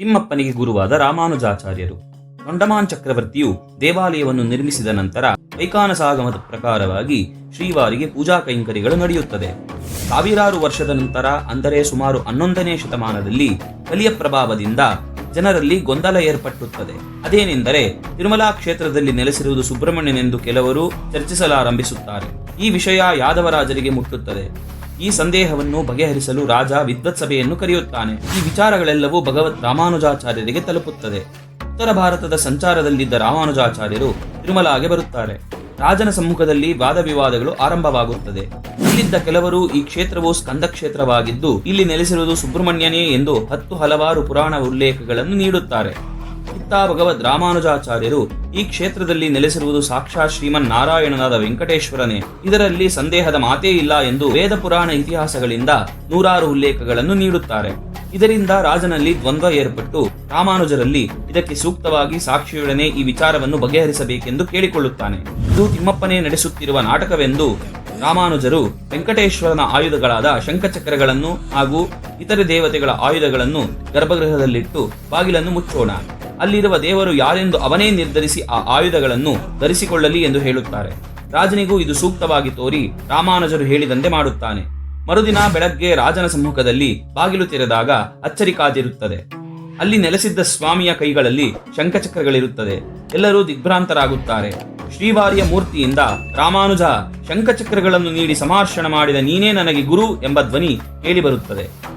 ತಿಮ್ಮಪ್ಪನಿಗೆ ಗುರುವಾದ ರಾಮಾನುಜಾಚಾರ್ಯರು. ತೊಂಡಮಾನ್ ಚಕ್ರವರ್ತಿಯು ದೇವಾಲಯವನ್ನು ನಿರ್ಮಿಸಿದ ನಂತರ ಐಕಾನಸಾಗಮದ ಪ್ರಕಾರವಾಗಿ ಶ್ರೀವಾರಿಗೆ ಪೂಜಾ ಕೈಂಕರ್ಯಗಳು ನಡೆಯುತ್ತದೆ. ಸಾವಿರಾರು ವರ್ಷದ ನಂತರ, ಅಂದರೆ ಸುಮಾರು ಹನ್ನೊಂದನೇ ಶತಮಾನದಲ್ಲಿ ಕಲಿಯ ಪ್ರಭಾವದಿಂದ ಜನರಲ್ಲಿ ಗೊಂದಲ ಏರ್ಪಟ್ಟುತ್ತದೆ. ಅದೇನೆಂದರೆ, ತಿರುಮಲಾ ಕ್ಷೇತ್ರದಲ್ಲಿ ನೆಲೆಸಿರುವುದು ಸುಬ್ರಹ್ಮಣ್ಯನೆಂದು ಕೆಲವರು ಚರ್ಚಿಸಲಾರಂಭಿಸುತ್ತಾರೆ. ಈ ವಿಷಯ ಯಾದವರಾಜರಿಗೆ ಮುಟ್ಟುತ್ತದೆ. ಈ ಸಂದೇಹವನ್ನು ಬಗೆಹರಿಸಲು ರಾಜ ವಿದ್ವತ್ ಸಭೆಯನ್ನು ಕರೆಯುತ್ತಾನೆ. ಈ ವಿಚಾರಗಳೆಲ್ಲವೂ ಭಗವತ್ ರಾಮಾನುಜಾಚಾರ್ಯರಿಗೆ ತಲುಪುತ್ತದೆ. ಉತ್ತರ ಭಾರತದ ಸಂಚಾರದಲ್ಲಿದ್ದ ರಾಮಾನುಜಾಚಾರ್ಯರು ತಿರುಮಲಾಗೆ ಬರುತ್ತಾರೆ. ರಾಜನ ಸಮ್ಮುಖದಲ್ಲಿ ವಾದ ವಿವಾದಗಳು ಆರಂಭವಾಗುತ್ತದೆ. ಇಲ್ಲಿದ್ದ ಕೆಲವರು ಈ ಕ್ಷೇತ್ರವು ಸ್ಕಂದ ಕ್ಷೇತ್ರವಾಗಿದ್ದು ಇಲ್ಲಿ ನೆಲೆಸಿರುವುದು ಸುಬ್ರಹ್ಮಣ್ಯನೇ ಎಂದು ಹತ್ತು ಹಲವಾರು ಪುರಾಣ ಉಲ್ಲೇಖಗಳನ್ನು ನೀಡುತ್ತಾರೆ. ಇತ್ತ ಭಗವದ್ ರಾಮಾನುಜಾಚಾರ್ಯರು ಈ ಕ್ಷೇತ್ರದಲ್ಲಿ ನೆಲೆಸಿರುವುದು ಸಾಕ್ಷಾತ್ ಶ್ರೀಮನ್ ನಾರಾಯಣನಾದ ವೆಂಕಟೇಶ್ವರನೇ. ಇದರಲ್ಲಿ ಸಂದೇಹದ ಮಾತೇ ಇಲ್ಲ ಎಂದು ವೇದ ಪುರಾಣ ಇತಿಹಾಸಗಳಿಂದ ನೂರಾರು ಉಲ್ಲೇಖಗಳನ್ನು ನೀಡುತ್ತಾರೆ. ಇದರಿಂದ ರಾಜನಲ್ಲಿ ದ್ವಂದ್ವ ಏರ್ಪಟ್ಟು ರಾಮಾನುಜರಲ್ಲಿ ಇದಕ್ಕೆ ಸೂಕ್ತವಾಗಿ ಸಾಕ್ಷಿಯೊಡನೆ ಈ ವಿಚಾರವನ್ನು ಬಗೆಹರಿಸಬೇಕೆಂದು ಕೇಳಿಕೊಳ್ಳುತ್ತಾನೆ. ಇದು ತಿಮ್ಮಪ್ಪನೇ ನಡೆಸುತ್ತಿರುವ ನಾಟಕವೆಂದು ರಾಮಾನುಜರು ವೆಂಕಟೇಶ್ವರನ ಆಯುಧಗಳಾದ ಶಂಖಚಕ್ರಗಳನ್ನು ಹಾಗೂ ಇತರೆ ದೇವತೆಗಳ ಆಯುಧಗಳನ್ನು ಗರ್ಭಗೃಹದಲ್ಲಿಟ್ಟು ಬಾಗಿಲನ್ನು ಮುಚ್ಚೋಣ. ಅಲ್ಲಿರುವ ದೇವರು ಯಾರೆಂದು ಅವನೇ ನಿರ್ಧರಿಸಿ ಆ ಆಯುಧಗಳನ್ನು ಧರಿಸಿಕೊಳ್ಳಲಿ ಎಂದು ಹೇಳುತ್ತಾರೆ. ರಾಜನಿಗೂ ಇದು ಸೂಕ್ತವಾಗಿ ತೋರಿ ರಾಮಾನುಜರು ಹೇಳಿದಂತೆ ಮಾಡುತ್ತಾನೆ. ಮರುದಿನ ಬೆಳಗ್ಗೆ ರಾಜನ ಸಮ್ಮುಖದಲ್ಲಿ ಬಾಗಿಲು ತೆರೆದಾಗ ಅಚ್ಚರಿ ಕಾದಿರುತ್ತದೆ. ಅಲ್ಲಿ ನೆಲೆಸಿದ್ದ ಸ್ವಾಮಿಯ ಕೈಗಳಲ್ಲಿ ಶಂಖಚಕ್ರಗಳಿರುತ್ತದೆ. ಎಲ್ಲರೂ ದಿಗ್ಭ್ರಾಂತರಾಗುತ್ತಾರೆ. ಶ್ರೀವಾರಿಯ ಮೂರ್ತಿಯಿಂದ ರಾಮಾನುಜ ಶಂಖಚಕ್ರಗಳನ್ನು ನೀಡಿ ಸಮಾರ್ಷಣ ಮಾಡಿದ ನೀನೇ ನನಗೆ ಗುರು ಎಂಬ ಧ್ವನಿ ಕೇಳಿಬರುತ್ತದೆ.